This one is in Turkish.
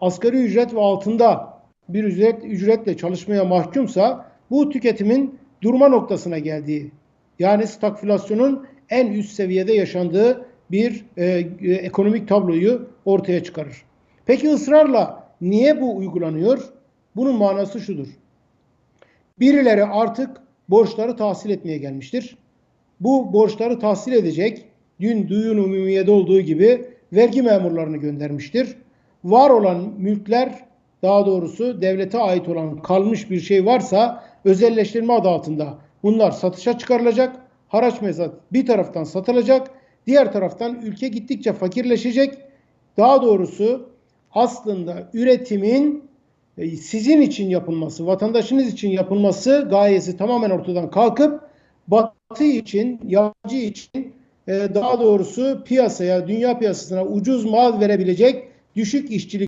asgari ücret ve altında bir ücret ücretle çalışmaya mahkumsa bu tüketimin durma noktasına geldiği yani stagflasyonun en üst seviyede yaşandığı bir e, e, ekonomik tabloyu ortaya çıkarır. Peki ısrarla niye bu uygulanıyor? Bunun manası şudur. Birileri artık borçları tahsil etmeye gelmiştir. Bu borçları tahsil edecek dün duyun umumiyede olduğu gibi vergi memurlarını göndermiştir. Var olan mülkler daha doğrusu devlete ait olan kalmış bir şey varsa özelleştirme adı altında bunlar satışa çıkarılacak. Haraç mezat bir taraftan satılacak. Diğer taraftan ülke gittikçe fakirleşecek. Daha doğrusu aslında üretimin e, sizin için yapılması, vatandaşınız için yapılması gayesi tamamen ortadan kalkıp Batı için, yabancı için e, daha doğrusu piyasaya, dünya piyasasına ucuz mal verebilecek düşük işçilik